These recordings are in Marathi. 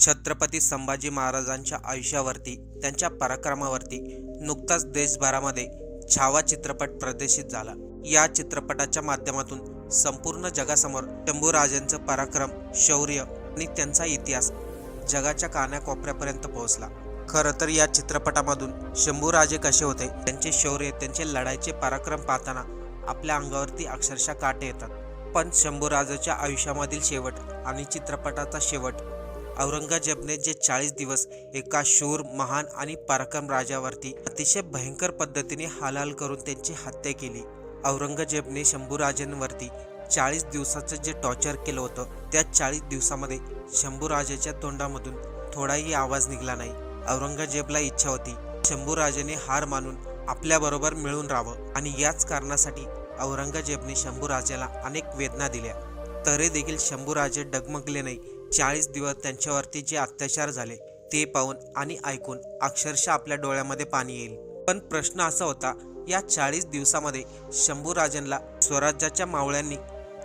छत्रपती संभाजी महाराजांच्या आयुष्यावरती त्यांच्या पराक्रमावरती नुकताच देशभरामध्ये छावा चित्रपट प्रदर्शित झाला. या चित्रपटाच्या माध्यमातून संपूर्ण जगासमोर शंभूराजांचं पराक्रम शौर्य आणि त्यांचा इतिहास जगाच्या कानाकोपऱ्यापर्यंत पोहोचला. खरं तर या चित्रपटामधून शंभूराजे कसे होते त्यांचे शौर्य त्यांचे लढाईचे पराक्रम पाहताना आपल्या अंगावरती अक्षरशः काटे येतात. पण शंभूराजाच्या आयुष्यामधील शेवट आणि चित्रपटाचा शेवट औरंगजेबने जे चाळीस दिवस एका शूर महान आणि पराक्रम राजावरती अतिशय भयंकर पद्धतीने हालाल करून त्यांची हत्या केली. औरंगजेबने शंभूराजांवरती चाळीस दिवसाचं जे टॉर्चर केलं होतं त्या चाळीस दिवसामध्ये शंभूराजाच्या तोंडामधून थोडाही आवाज निघाला नाही. औरंगजेबला इच्छा होती शंभूराजाने हार मानून आपल्याबरोबर मिळून राहावं आणि याच कारणासाठी औरंगजेबने शंभूराजाला अनेक वेदना दिल्या. तरी देखील शंभूराजे डगमगले नाही. चाळीस दिवस त्यांच्यावरती जे अत्याचार झाले ते पाहून आणि ऐकून अक्षरशः आपल्या डोळ्यामध्ये पाणी येईल. पण प्रश्न असा होता या चाळीस दिवसामध्ये शंभूराजांना स्वराज्याच्या मावळ्यांनी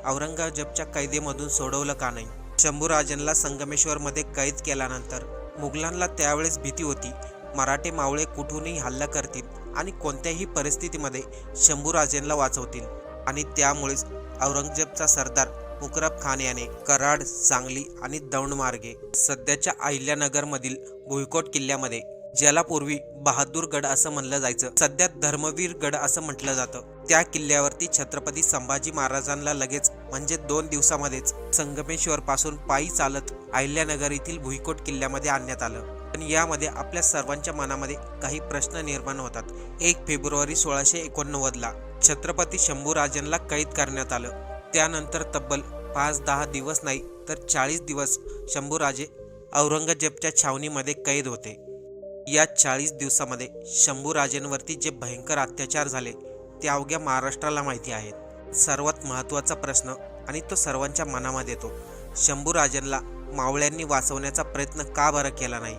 औरंगजेबच्या कैदेमधून सोडवलं का नाही? शंभूराजांना संगमेश्वरमध्ये कैद केल्यानंतर मुघलांना त्यावेळेस भीती होती मराठे मावळे कुठूनही हल्ला करतील आणि कोणत्याही परिस्थितीमध्ये शंभूराजेंना वाचवतील. आणि त्यामुळेच औरंगजेबचा सरदार मुकरब खान याने कराड सांगली आणि दौंडमार्गे सध्याच्या अहिल्यानगरमधील भुईकोट किल्ल्यामध्ये ज्याला पूर्वी बहादूरगड असं म्हणलं जायचं. सध्या धर्मवीर गड असं म्हटलं जातं. त्या किल्ल्यावरती छत्रपती संभाजी महाराजांना लगेच म्हणजे दोन दिवसामध्येच संगमेश्वर पासून पायी चालत अहिल्यानगर येथील भुईकोट किल्ल्यामध्ये आणण्यात आलं. पण यामध्ये आपल्या सर्वांच्या मनामध्ये काही प्रश्न निर्माण होतात. एक फेब्रुवारी सोळाशे एकोणनव्वदला छत्रपती शंभूराजांना कैद करण्यात आलं. त्यानंतर तब्बल पाच दहा दिवस नाही तर चाळीस दिवस शंभूराजे औरंगजेबच्या छावणीमध्ये कैद होते. या चाळीस दिवसामध्ये शंभूराजेंवरती जे भयंकर अत्याचार झाले ते अवघ्या महाराष्ट्राला माहिती आहेत. सर्वात महत्त्वाचा प्रश्न आणि तो सर्वांच्या मनामध्ये येतो शंभूराजेंला मावळ्यांनी वाचवण्याचा प्रयत्न का बरं केला नाही?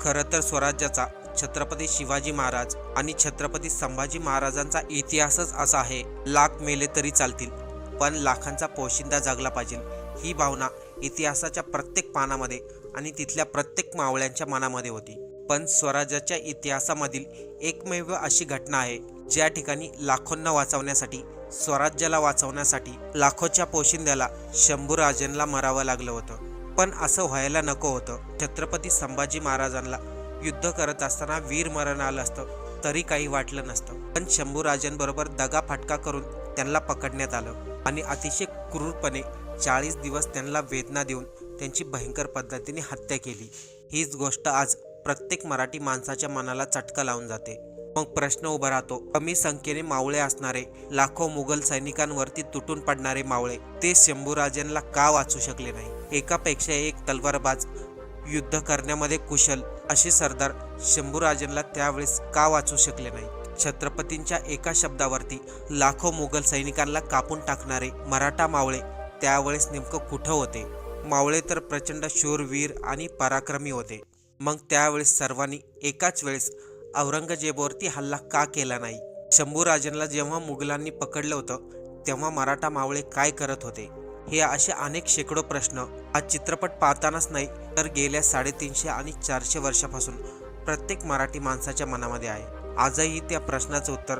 खरं तर स्वराज्याचा छत्रपती शिवाजी महाराज आणि छत्रपती संभाजी महाराजांचा इतिहासच असा आहे लाख मेले तरी चालतील. पण लाखांचा पोशिंदा जगला पाहिजे. ही भावना इतिहासाच्या प्रत्येक पानामध्ये आणि तिथल्या प्रत्येक मावळ्यांच्या मनामध्ये होती. पण स्वराज्याच्या इतिहासामधील एकमेव अशी घटना आहे ज्या ठिकाणी लाखोंना वाचवण्यासाठी स्वराज्याला वाचवण्यासाठी लाखोच्या पोशिंद्याला शंभूराजांना मरावं लागलं होतं. पण असं व्हायला नको होतं. छत्रपती संभाजी महाराजांना युद्ध करत असताना वीर मरण आलं असतं तरी काही वाटलं नसतं. पण शंभूराजांबरोबर दगा फटका करून त्यांना पकडण्यात आलं आणि अतिशय क्रूरपणे चाळीस दिवस त्यांना वेदना देऊन त्यांची भयंकर पद्धतीने हत्या केली. हीच गोष्ट आज प्रत्येक मराठी माणसाच्या मनाला चटका लावून जाते. मग प्रश्न उभा राहतो कमी संख्येने मावळे असणारे लाखो मुघल सैनिकांवरती तुटून पडणारे मावळे ते शंभूराजांना का वाचू शकले नाही? एकापेक्षा एक तलवारबाज युद्ध करण्यामध्ये कुशल असे सरदार शंभूराजांना त्यावेळेस का वाचू शकले नाही? छत्रपतींच्या एका शब्दावरती लाखो मुघल सैनिकांना कापून टाकणारे मराठा मावळे त्यावेळेस नेमकं कुठं होते? मावळे तर प्रचंड शूरवीर आणि पराक्रमी होते. मग त्यावेळेस सर्वांनी एकाच वेळेस औरंगजेबावरती हल्ला का केला नाही? शंभूराजांना जेव्हा मुघलांनी पकडलं होतं तेव्हा मराठा मावळे काय करत होते? हे असे अनेक शेकडो प्रश्न हा चित्रपट पाहतानाच नाही तर गेल्या साडेतीनशे आणि चारशे वर्षापासून प्रत्येक मराठी माणसाच्या मनामध्ये आहे. आजही त्या प्रश्नाचं उत्तर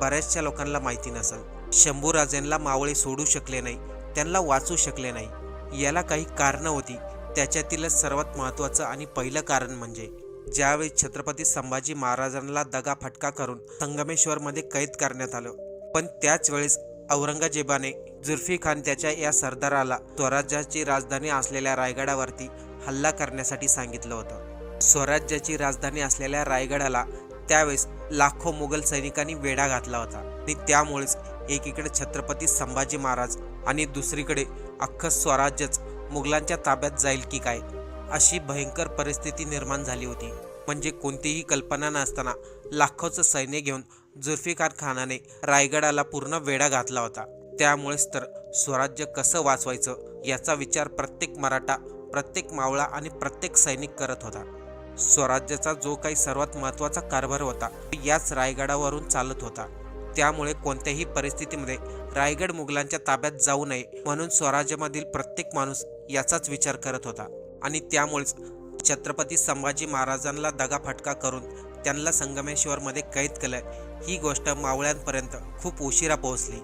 बऱ्याचशा लोकांना माहिती नसेल. शंभूराजांना मावळे सोडू शकले नाही त्यांना वाचू शकले नाही. याला काही कारणं होती त्याच्यातीलच सर्वात महत्त्वाचं आणि पहिलं कारण म्हणजे ज्यावेळी छत्रपती संभाजी महाराजांना दगा फटका करून संगमेश्वरमध्ये कैद करण्यात आलं. पण त्याच वेळेस औरंगजेबाने जुल्फी खान त्याच्या या सरदाराला स्वराज्याची राजधानी असलेल्या रायगडावरती हल्ला करण्यासाठी सांगितलं होतं. स्वराज्याची राजधानी असलेल्या रायगडाला त्यावेळेस लाखो मुघल सैनिकांनी वेढा घातला होता. आणि त्यामुळेच एकीकडे छत्रपती संभाजी महाराज आणि दुसरीकडे अख्खं स्वराज्यच मुघलांच्या ताब्यात जाईल की काय अशी भयंकर परिस्थिती निर्माण झाली होती. म्हणजे कोणतीही कल्पना नसताना लाखोचं सैन्य घेऊन जुल्फिकार खानाने रायगडाला पूर्ण वेढा घातला होता. त्यामुळेच तर स्वराज्य कसं वाचवायचं याचा विचार प्रत्येक मराठा प्रत्येक मावळा आणि प्रत्येक सैनिक करत होता. स्वराज्याचा जो काही सर्वात महत्त्वाचा कारभार होता याच रायगडावरून चालत होता. त्यामुळे कोणत्याही परिस्थितीमध्ये रायगड मुघलांच्या ताब्यात जाऊ नये म्हणून स्वराज्यामधील प्रत्येक माणूस याचाच विचार करत होता. आणि त्यामुळेच छत्रपती संभाजी महाराजांना दगाफटका करून त्यांना संगमेश्वरमध्ये कैद केलं ही गोष्ट मावळ्यांपर्यंत खूप उशिरा पोहोचली.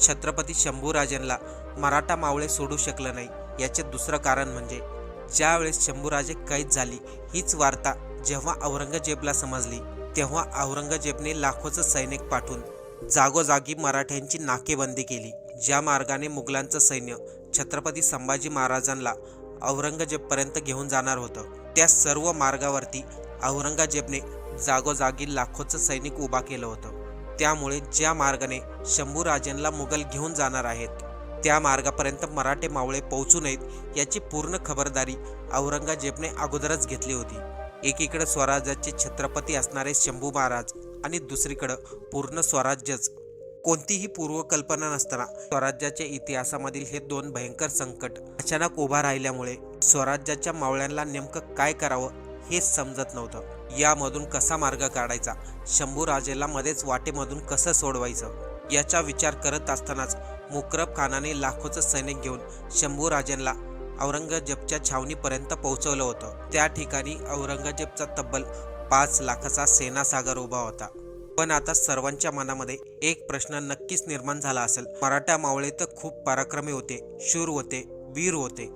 छत्रपती शंभूराजेंना मराठा मावळे सोडू शकलं नाही याचे दुसरं कारण म्हणजे ज्यावेळेस शंभूराजे कैद झाली हीच वार्ता जेव्हा औरंगजेबला समजली तेव्हा औरंगजेबने लाखोचं सैनिक पाठवून जागोजागी मराठ्यांची नाकेबंदी केली. ज्या मार्गाने मुघलांचं सैन्य छत्रपती संभाजी महाराजांना औरंगजेबपर्यंत घेऊन जाणार होतं त्या सर्व मार्गावरती औरंगजेबने जागोजागी लाखोचं सैनिक उभा केलं होतं. त्यामुळे ज्या मार्गाने शंभूराजेंना मुघल घेऊन जाणार आहेत त्या मार्गापर्यंत मराठे मावळे पोहोचू नयेत याची पूर्ण खबरदारी औरंगजेबने अगोदरच घेतली होती. एकीकडे स्वराज्याचे छत्रपती असणारे शंभू महाराज आणि दुसरीकडं पूर्ण स्वराज्यच. कोणतीही पूर्वकल्पना नसताना स्वराज्याच्या इतिहासामधील हे दोन भयंकर संकट अचानक उभा राहिल्यामुळे स्वराज्याच्या मावळ्यांना नेमकं काय करावं हे समजत नव्हतं. यामधून कसा मार्ग काढायचा? शंभू राजेला मध्येच वाटेमधून कसं सोडवायचं? याचा विचार करत असतानाच मुकरब खानाने लाखोचं सैनिक घेऊन शंभूराजेंना औरंगजेबच्या छावणीपर्यंत पोहोचवलं होतं. त्या ठिकाणी औरंगजेबचा तब्बल पाच लाखाचा सेनासागर उभा होता. पण आता सर्वांच्या मनामध्ये एक प्रश्न नक्कीच निर्माण झाला असेल. मराठा मावळे तर खूप पराक्रमी होते शूर होते वीर होते.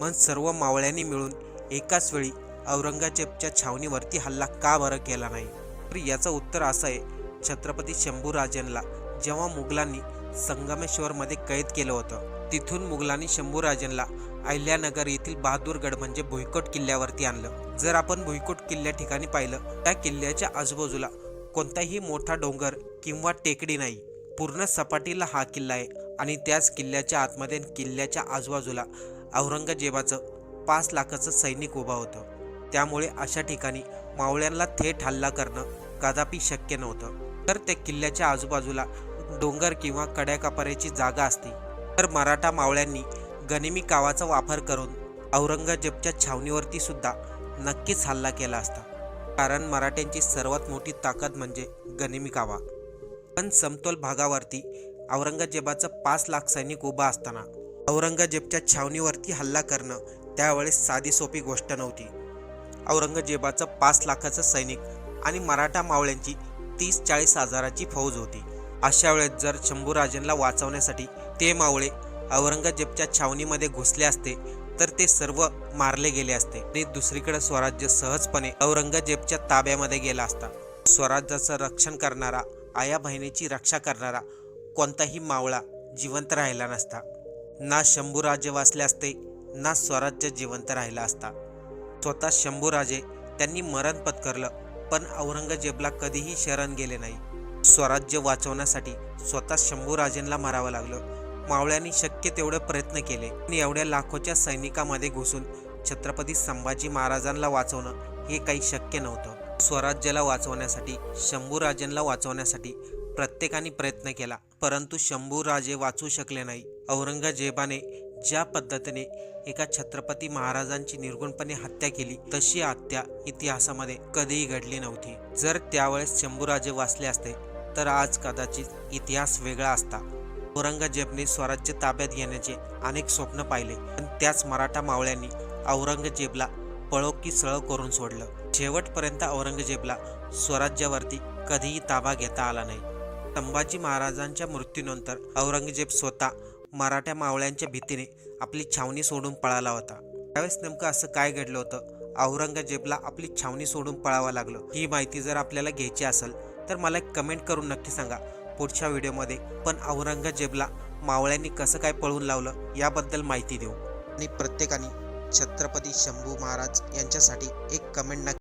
पण सर्व मावळ्यांनी मिळून एकाच वेळी औरंगजेबच्या छावणीवरती हल्ला का बरं केला नाही? तर याचं उत्तर असं आहे छत्रपती शंभूराजेंना जेव्हा मुघलांनी संगमेश्वरमध्ये कैद केलं होतं. तिथून मुघलांनी शंभूराजेंना अहिल्यानगर येथील बहादूरगड म्हणजे भुईकोट किल्ल्यावरती आणलं. जर आपण भुईकोट किल्ल्या ठिकाणी पाहिलं त्या किल्ल्याच्या आजूबाजूला कोणताही मोठा डोंगर किंवा टेकडी नाही. पूर्ण सपाटीला हा किल्ला आहे आणि त्याच किल्ल्याच्या आतमध्ये किल्ल्याच्या आजूबाजूला औरंगजेबाचं पाच लाखाचं सैनिक उभा होतं. त्यामुळे अशा ठिकाणी मावळ्यांना थेट हल्ला करणं कदापि शक्य नव्हतं. तर त्या किल्ल्याच्या आजूबाजूला डोंगर किंवा कड्याकापाऱ्याची जागा असते. तर मराठा मावळ्यांनी गनिमी कावाचा वापर करून औरंगजेबच्या छावणीवरती सुद्धा नक्कीच हल्ला केला असता. कारण मराठ्यांची सर्वात मोठी ताकद म्हणजे गनिमी कावा. पण समतोल भागावरती औरंगजेबाचं पाच लाख सैनिक उभा असताना औरंगजेबच्या छावणीवरती हल्ला करणं त्यावेळेस साधी सोपी गोष्ट नव्हती. औरंगजेबाचं पाच लाखाचं सैनिक आणि मराठा मावळ्यांची तीस चाळीस हजाराची फौज होती. अशा वेळेस जर शंभूराजेंना वाचवण्यासाठी ते मावळे औरंगजेबच्या छावणीमध्ये घुसले असते तर ते सर्व मारले गेले असते. आणि दुसरीकडे स्वराज्य सहजपणे औरंगजेबच्या ताब्यामध्ये गेला असता. स्वराज्याचं रक्षण करणारा आया बहिणीची रक्षा करणारा कोणताही मावळा जिवंत राहिला नसता. ना शंभूराजे वाचले असते ना स्वराज्य जिवंत राहिला असता. स्वतः शंभूराजे त्यांनी मरण पत्करलं पण औरंगजेबला कधीही शरण गेले नाही. स्वराज्य वाचवण्यासाठी स्वतः शंभूराजेंना मारावं लागलं. मावळ्यांनी शक्य तेवढे प्रयत्न केले. आणि एवढ्या लाखोच्या सैनिकामध्ये घुसून छत्रपती संभाजी महाराजांना वाचवणं हे काही शक्य नव्हतं. स्वराज्याला वाचवण्यासाठी शंभूराजेंना वाचवण्यासाठी प्रत्येकाने प्रयत्न केला. परंतु शंभूराजे वाचू शकले नाही. औरंगजेबाने ज्या पद्धतीने एका छत्रपती महाराजांची निर्गुणपणे हत्या केली तशी हत्या इतिहासामध्ये कधीही घडली नव्हती. जर त्यावेळेस शंभूराजे वाचले असते तर आज कदाचित इतिहास वेगळा असता. औरंगजेबने स्वराज्य ताब्यात घेण्याचे अनेक स्वप्न पाहिले पण त्याच मराठा मावळ्यांनी औरंगजेबला पळो की सळ करून सोडलं. शेवटपर्यंत औरंगजेबला स्वराज्यावरती कधीही ताबा घेता आला नाही. संभाजी महाराजांच्या मृत्यूनंतर औरंगजेब स्वतः मराठा मावळ्यांच्या भीतीने आपली छावणी सोडून पळाला होता. त्यावेळेस नेमकं असं काय घडलं होतं? औरंगजेबला आपली छावणी सोडून पळावं लागलं? ही माहिती जर आपल्याला घ्यायची असेल तर मला एक कमेंट करून नक्की सांगा पुढच्या व्हिडिओमध्ये. पण औरंगजेबला मावळ्यांनी कसं काय पळून लावलं याबद्दल माहिती देऊ. आणि प्रत्येकाने छत्रपती शंभू महाराज यांच्यासाठी एक कमेंट नक्की